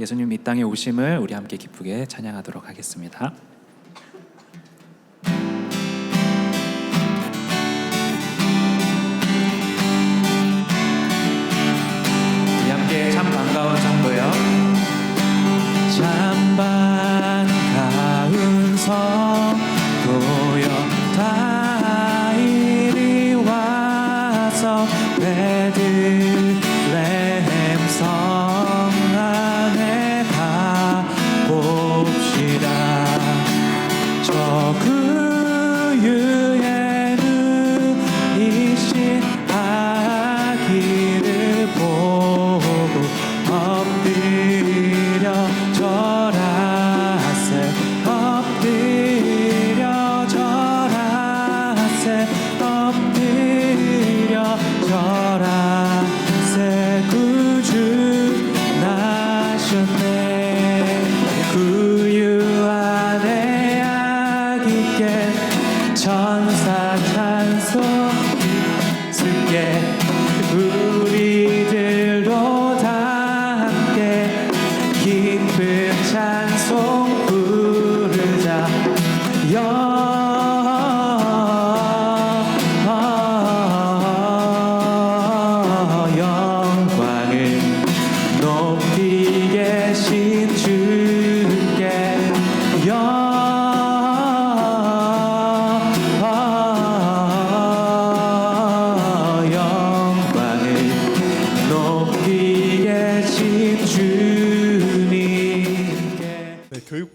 예수님 이 땅에 오심을 우리 함께 기쁘게 찬양하도록 하겠습니다. God.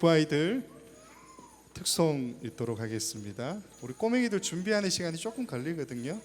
아이들 특송 있도록 하겠습니다. 우리 꼬맹이들 준비하는 시간이 조금 걸리거든요.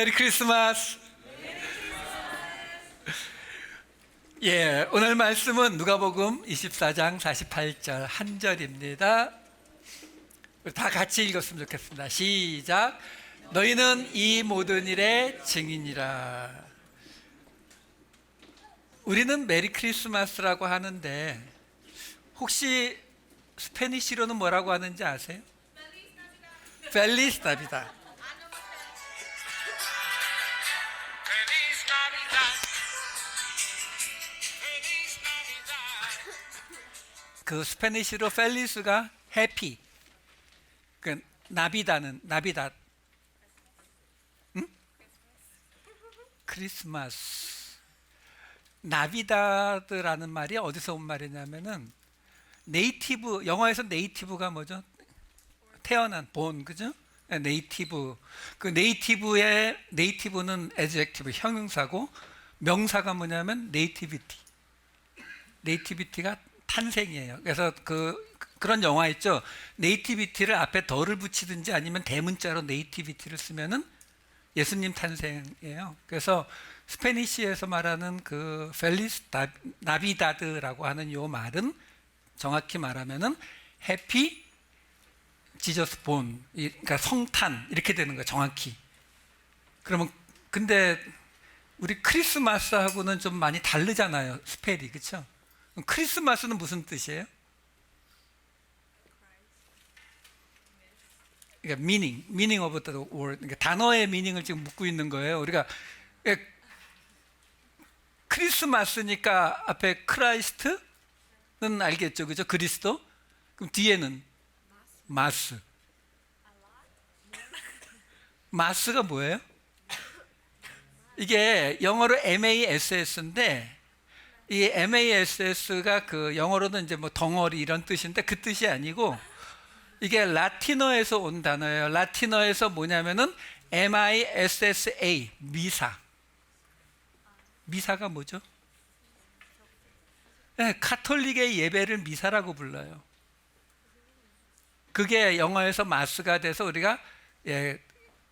메리 크리스마스. 예, 오늘 말씀은 누가복음 24장 48절 한 절입니다. 다 같이 읽었으면 좋겠습니다. 시작. 너희는 이 모든 일의 증인이라. 우리는 메리 크리스마스라고 하는데 혹시 스페니쉬로는 뭐라고 하는지 아세요? 펠리스 나비다. 그 스페니시로 펠리스가 해피. 그 나비다는 나비다. 응? 크리스마스. 나비다드라는 말이 어디서 온 말이냐면은 네이티브 영어에서 네이티브가 뭐죠? 태어난 본 그죠? 네, 네이티브 그 네이티브의 네이티브는 adjective 형용사고 명사가 뭐냐면 네이티비티 네이티비티가 탄생이에요. 그래서 그 그런 영화 있죠. 네이티비티를 앞에 덜을 붙이든지 아니면 대문자로 네이티비티를 쓰면은 예수님 탄생이에요. 그래서 스페니시에서 말하는 그 펠리스 나- 나비다드라고 하는 요 말은 정확히 말하면은 해피 지저스 본 그러니까 성탄 이렇게 되는 거예요. 정확히. 그러면 근데 우리 크리스마스하고는 좀 많이 다르잖아요. 스펠이 그렇죠? 크리스마스는 무슨 뜻이에요? 그러니까 meaning, meaning of the word, 그러니까 단어의 미닝을 지금 묻고 있는 거예요. 우리가 예, 크리스마스니까 앞에 크라이스트는 알겠죠, 그죠? 그리스도. 그럼 뒤에는 마스. 마스가 뭐예요? 이게 영어로 MASS인데 이 MASS가 그 영어로는 이제 뭐 덩어리 이런 뜻인데 그 뜻이 아니고 이게 라틴어에서 온 단어예요. 라틴어에서 뭐냐면은 MISSA 미사. 미사가 뭐죠? 네, 카톨릭의 예배를 미사라고 불러요. 그게 영어에서 마스가 돼서 우리가 예,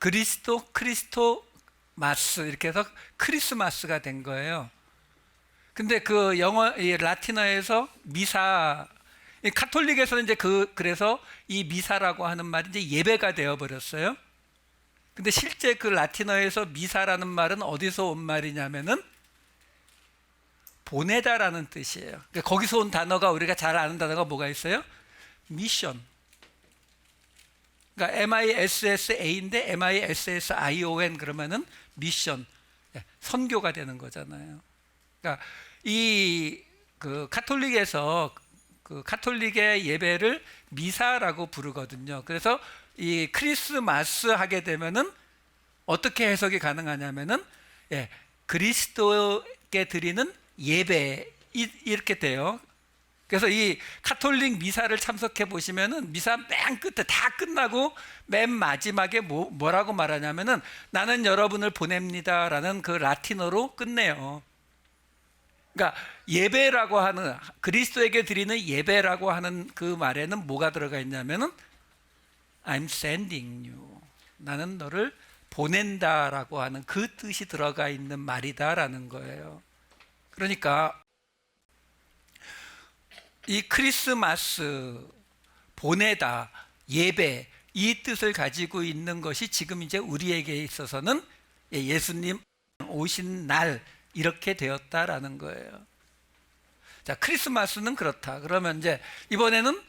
그리스도 크리스토 마스 이렇게 해서 크리스마스가 된 거예요. 근데 그 영어 이 라틴어에서 미사 이 카톨릭에서는 이제 그 그래서 이 미사라고 하는 말이 이제 예배가 되어 버렸어요. 근데 실제 그 라틴어에서 미사라는 말은 어디서 온 말이냐면은 보내다라는 뜻이에요. 그러니까 거기서 온 단어가 우리가 잘 아는 단어가 뭐가 있어요? 미션. 그러니까 M-I-S-S-A인데 M-I-S-S-I-O-N 그러면은 미션, 예, 선교가 되는 거잖아요. 그러니까 이 그 카톨릭에서 그 카톨릭의 예배를 미사라고 부르거든요. 그래서 이 크리스마스 하게 되면은 어떻게 해석이 가능하냐면은 예, 그리스도께 드리는 예배 이- 이렇게 돼요. 그래서 이 카톨릭 미사를 참석해 보시면은 미사 맨 끝에 다 끝나고 맨 마지막에 뭐, 뭐라고 말하냐면은 나는 여러분을 보냅니다라는 그 라틴어로 끝내요. 그러니까 예배라고 하는 그리스도에게 드리는 예배라고 하는 그 말에는 뭐가 들어가 있냐면은 I'm sending you. 나는 너를 보낸다라고 하는 그 뜻이 들어가 있는 말이다라는 거예요. 그러니까 이 크리스마스 보내다 예배 이 뜻을 가지고 있는 것이 지금 이제 우리에게 있어서는 예, 예수님 오신 날 이렇게 되었다라는 거예요. 자, 크리스마스는 그렇다. 그러면 이제 이번에는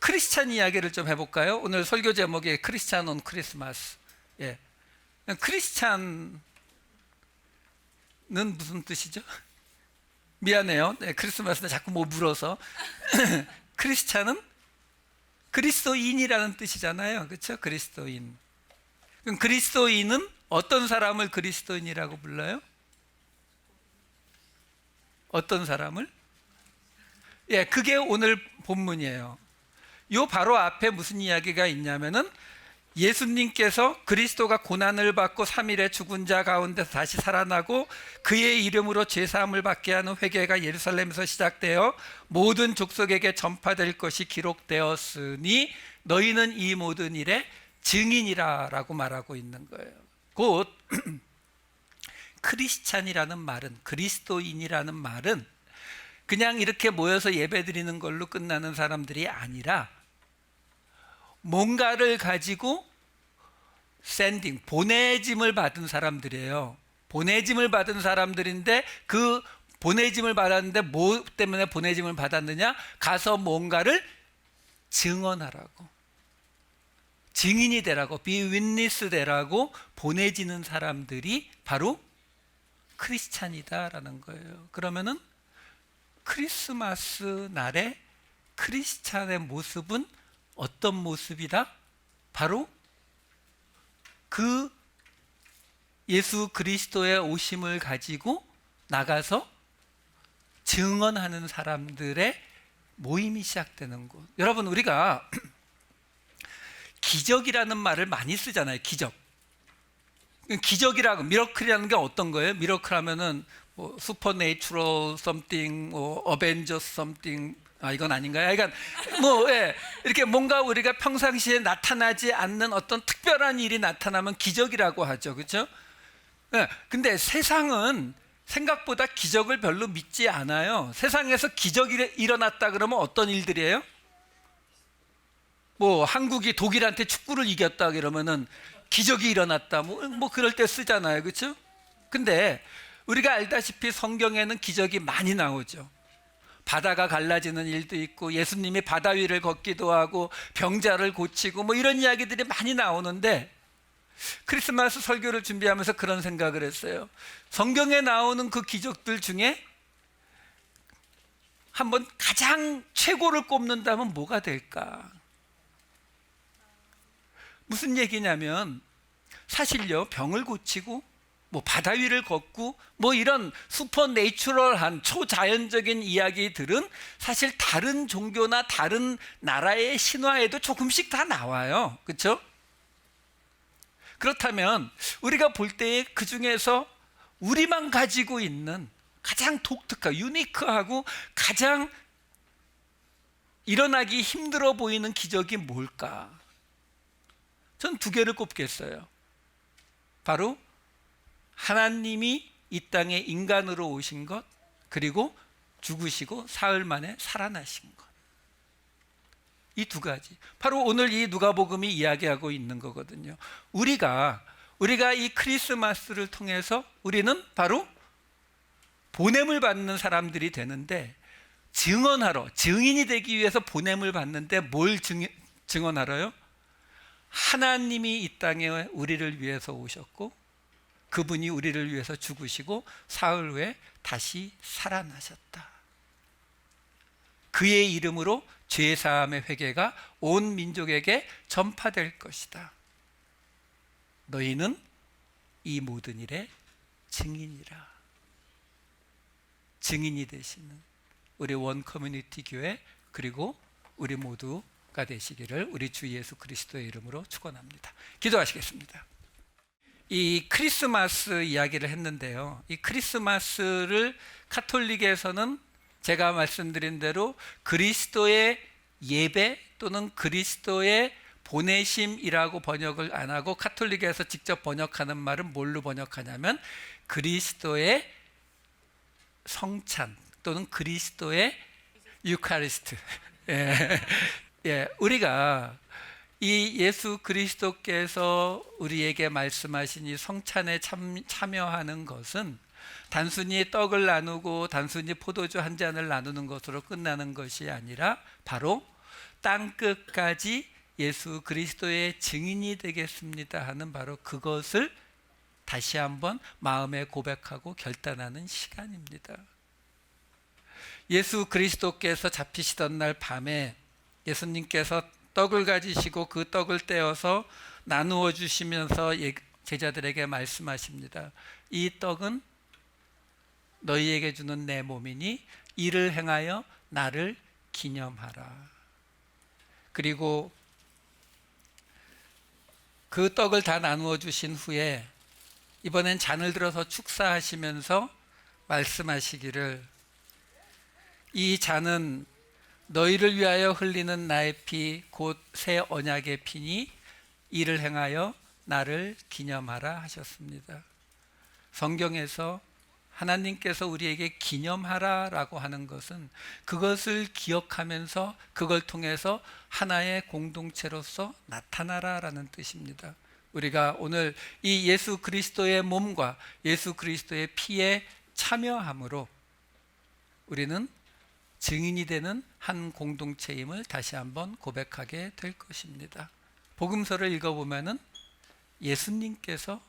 크리스찬 이야기를 좀 해볼까요? 오늘 설교 제목이 크리스찬 온 크리스마스. 예. 크리스찬은 무슨 뜻이죠? 미안해요. 네, 크리스마스는 자꾸 뭐 물어서. 크리스찬은 그리스도인이라는 뜻이잖아요. 그렇죠? 그리스도인. 그럼 그리스도인은 어떤 사람을 그리스도인이라고 불러요? 어떤 사람을? 예, 그게 오늘 본문이에요. 요 바로 앞에 무슨 이야기가 있냐면은 예수님께서 그리스도가 고난을 받고 3일에 죽은 자 가운데서 다시 살아나고 그의 이름으로 죄사함을 받게 하는 회개가 예루살렘에서 시작되어 모든 족속에게 전파될 것이 기록되었으니 너희는 이 모든 일의 증인이라 라고 말하고 있는 거예요. 곧 크리스찬이라는 말은 그리스도인이라는 말은 그냥 이렇게 모여서 예배드리는 걸로 끝나는 사람들이 아니라 뭔가를 가지고 샌딩 보내짐을 받은 사람들이에요. 보내짐을 받은 사람들인데 그 보내짐을 받았는데 뭐 때문에 보내짐을 받았느냐? 가서 뭔가를 증언하라고. 증인이 되라고 witness 되라고 보내지는 사람들이 바로 크리스찬이다라는 거예요. 그러면은 크리스마스 날에 크리스찬의 모습은 어떤 모습이다? 바로 그 예수 그리스도의 오심을 가지고 나가서 증언하는 사람들의 모임이 시작되는 곳. 여러분 우리가 기적이라는 말을 많이 쓰잖아요. 기적. 기적이라고 미러클이라는 게 어떤 거예요? 미러클 하면은 뭐 슈퍼네이처럴 썸띵, 뭐 어벤져스 썸띵 아 이건 아닌가요? 그러니까 뭐 예, 이렇게 뭔가 우리가 평상시에 나타나지 않는 어떤 특별한 일이 나타나면 기적이라고 하죠. 그렇죠? 예, 근데 세상은 생각보다 기적을 별로 믿지 않아요. 세상에서 기적이 일어났다 그러면 어떤 일들이에요? 뭐 한국이 독일한테 축구를 이겼다 그러면은 기적이 일어났다. 뭐, 뭐 그럴 때 쓰잖아요. 그렇죠 근데 우리가 알다시피 성경에는 기적이 많이 나오죠. 바다가 갈라지는 일도 있고 예수님이 바다 위를 걷기도 하고 병자를 고치고 뭐 이런 이야기들이 많이 나오는데 크리스마스 설교를 준비하면서 그런 생각을 했어요. 성경에 나오는 그 기적들 중에 한번 가장 최고를 꼽는다면 뭐가 될까 무슨 얘기냐면 사실요 병을 고치고 뭐 바다 위를 걷고 뭐 이런 슈퍼내추럴한 초자연적인 이야기들은 사실 다른 종교나 다른 나라의 신화에도 조금씩 다 나와요. 그렇죠? 그렇다면 우리가 볼때그 중에서 우리만 가지고 있는 가장 독특하고 유니크하고 가장 일어나기 힘들어 보이는 기적이 뭘까? 전 두 개를 꼽겠어요. 바로 하나님이 이 땅에 인간으로 오신 것, 그리고 죽으시고 사흘 만에 살아나신 것. 이 두 가지. 바로 오늘 이 누가복음이 이야기하고 있는 거거든요. 우리가 우리가 이 크리스마스를 통해서 우리는 바로 보냄을 받는 사람들이 되는데 증언하러 증인이 되기 위해서 보냄을 받는데 뭘 증, 증언하러요? 하나님이 이 땅에 우리를 위해서 오셨고 그분이 우리를 위해서 죽으시고 사흘 후에 다시 살아나셨다. 그의 이름으로 죄 사함의 회개가 온 민족에게 전파될 것이다. 너희는 이 모든 일의 증인이라. 증인이 되시는 우리 원 커뮤니티 교회 그리고 우리 모두 가 되시기를 우리 주 예수 그리스도의 이름으로 축원합니다. 기도하시겠습니다. 이 크리스마스 이야기를 했는데요. 이 크리스마스를 카톨릭에서는 제가 말씀드린 대로 그리스도의 예배 또는 그리스도의 보내심이라고 번역을 안 하고 카톨릭에서 직접 번역하는 말은 뭘로 번역하냐면 그리스도의 성찬 또는 그리스도의 유카리스트. 예. 예, 우리가 이 예수 그리스도께서 우리에게 말씀하신 이 성찬에 참, 참여하는 것은 단순히 떡을 나누고 단순히 포도주 한 잔을 나누는 것으로 끝나는 것이 아니라 바로 땅 끝까지 예수 그리스도의 증인이 되겠습니다 하는 바로 그것을 다시 한번 마음에 고백하고 결단하는 시간입니다. 예수 그리스도께서 잡히시던 날 밤에 예수님께서 떡을 가지시고 그 떡을 떼어서 나누어 주시면서 예- 제자들에게 말씀하십니다. 이 떡은 너희에게 주는 내 몸이니 이를 행하여 나를 기념하라. 그리고 그 떡을 다 나누어 주신 후에 이번엔 잔을 들어서 축사하시면서 말씀하시기를 이 잔은 너희를 위하여 흘리는 나의 피 곧 새 언약의 피니 이를 행하여 나를 기념하라 하셨습니다. 성경에서 하나님께서 우리에게 기념하라라고 하는 것은 그것을 기억하면서 그걸 통해서 하나의 공동체로서 나타나라라는 뜻입니다. 우리가 오늘 이 예수 그리스도의 몸과 예수 그리스도의 피에 참여함으로 우리는 증인이 되는 한 공동체임을 다시 한번 고백하게 될 것입니다. 복음서를 읽어보면은 예수님께서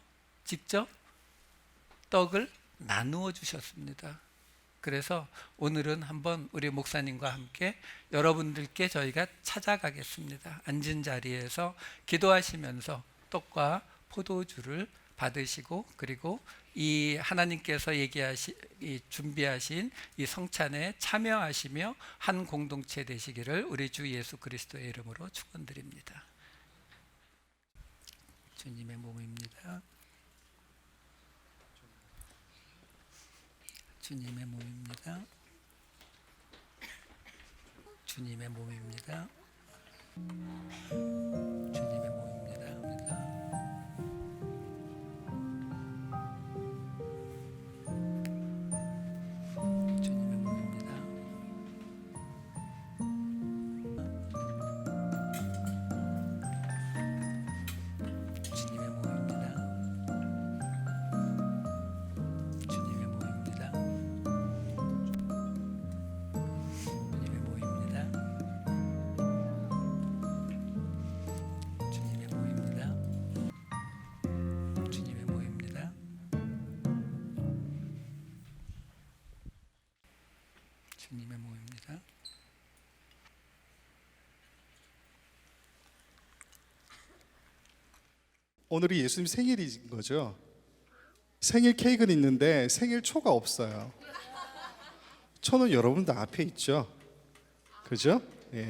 직접 떡을 나누어 주셨습니다. 그래서 오늘은 한번 우리 목사님과 함께 여러분들께 저희가 찾아가겠습니다. 앉은 자리에서 기도하시면서 떡과 포도주를 받으시고 그리고 이 하나님께서 얘기하시 이 준비하신 이 성찬에 참여하시며 한 공동체 되시기를 우리 주 예수 그리스도의 이름으로 축원드립니다. 주님의 몸입니다. 주님의 몸입니다. 주님의 몸입니다. 주님의 몸 오늘이 예수님 생일인 거죠. 생일 케이크는 있는데 생일 초가 없어요. 초는 여러분들 앞에 있죠. 그죠? 예.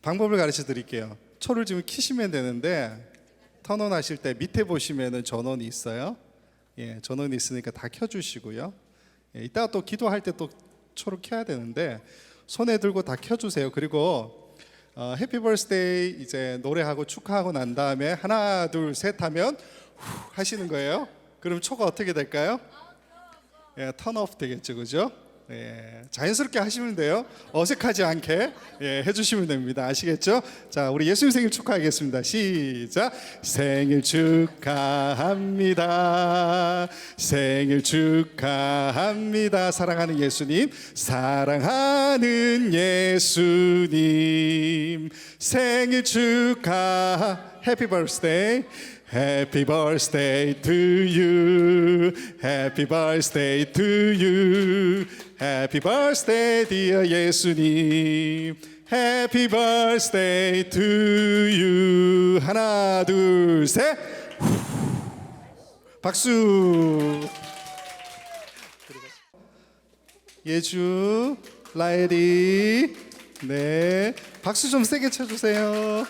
방법을 가르쳐 드릴게요. 초를 지금 키시면 되는데 턴온 하실 때 밑에 보시면은 전원이 있어요. 예, 전원이 있으니까 다 켜주시고요. 예, 이따가 또 기도할 때 또 초를 켜야 되는데 손에 들고 다 켜주세요. 그리고 어, 해피 버스데이 이제 노래하고 축하하고 난 다음에 하나 둘 셋 하면 후 하시는 거예요. 그럼 초가 어떻게 될까요? 예, 턴 오프 되겠죠, 그죠? 예, 자연스럽게 하시면 돼요. 어색하지 않게 예, 해주시면 됩니다. 아시겠죠? 자, 우리 예수님 생일 축하하겠습니다. 시작. 생일 축하합니다. 생일 축하합니다. 사랑하는 예수님, 사랑하는 예수님, 생일 축하. 해피 버스데이. Happy birthday to you. Happy birthday to you. Happy birthday, dear 예수님. Happy birthday to you. 하나, 둘, 셋. 박수. 예주, 라엘이, 네, 박수 좀 세게 쳐주세요.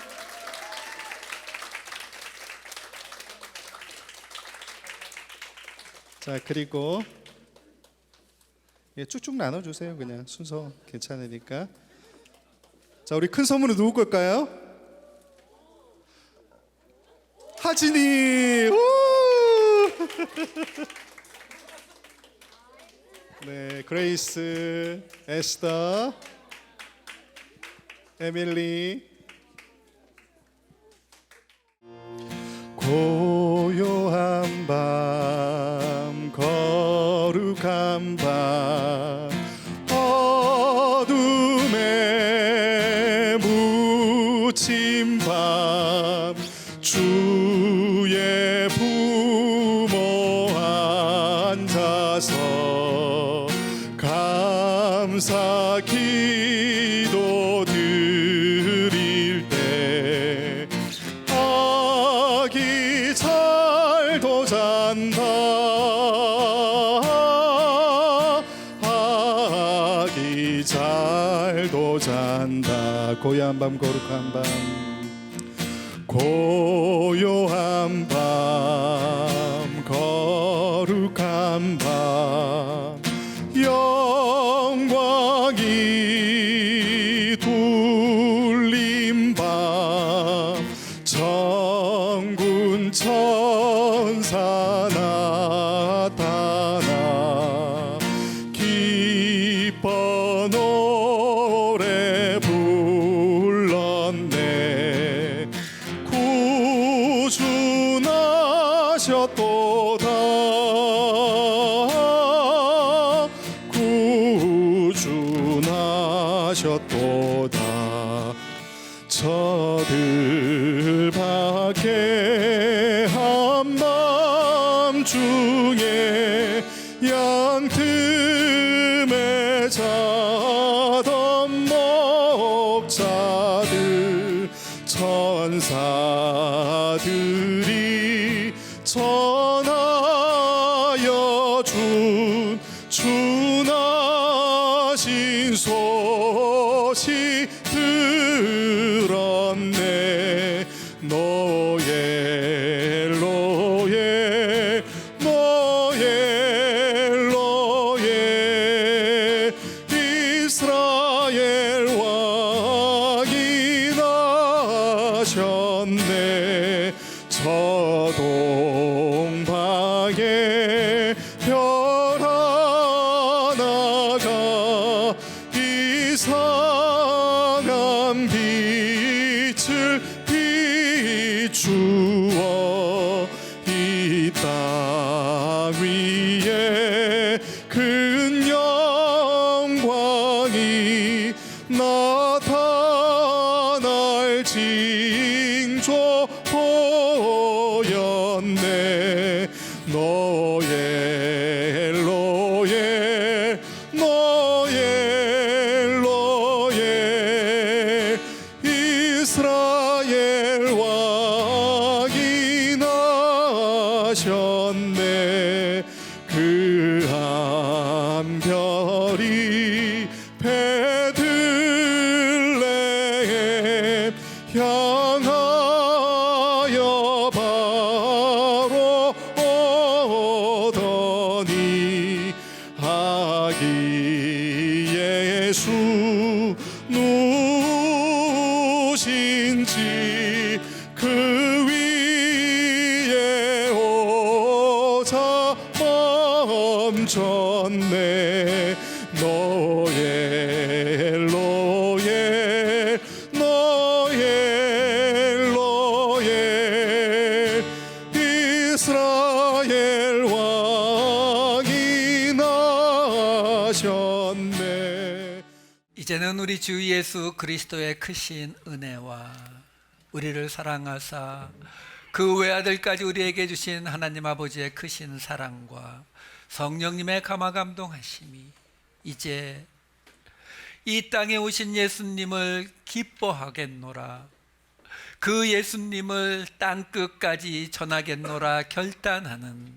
자 그리고 예, 쭉쭉 나눠주세요. 그냥 순서 괜찮으니까. 자 우리 큰 선물은 누구 걸까요? 하진이. 우! 네, 그레이스, 에스더, 에밀리. 고요한 밤, 거룩한 밤, 어둠에 묻힌 밤, 주의 부모 앉아서 감사 기 고요한 밤 거룩한 밤 고요한 밤 노예 우리 주 예수 그리스도의 크신 은혜와 우리를 사랑하사 그 외아들까지 우리에게 주신 하나님 아버지의 크신 사랑과 성령님의 감화 감동하심이 이제 이 땅에 오신 예수님을 기뻐하겠노라. 그 예수님을 땅 끝까지 전하겠노라 결단하는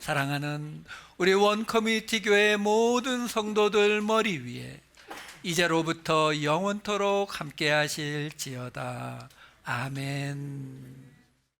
사랑하는 우리 원 커뮤니티 교회의 모든 성도들 머리 위에 이제로부터 영원토록 함께 하실지어다. 아멘.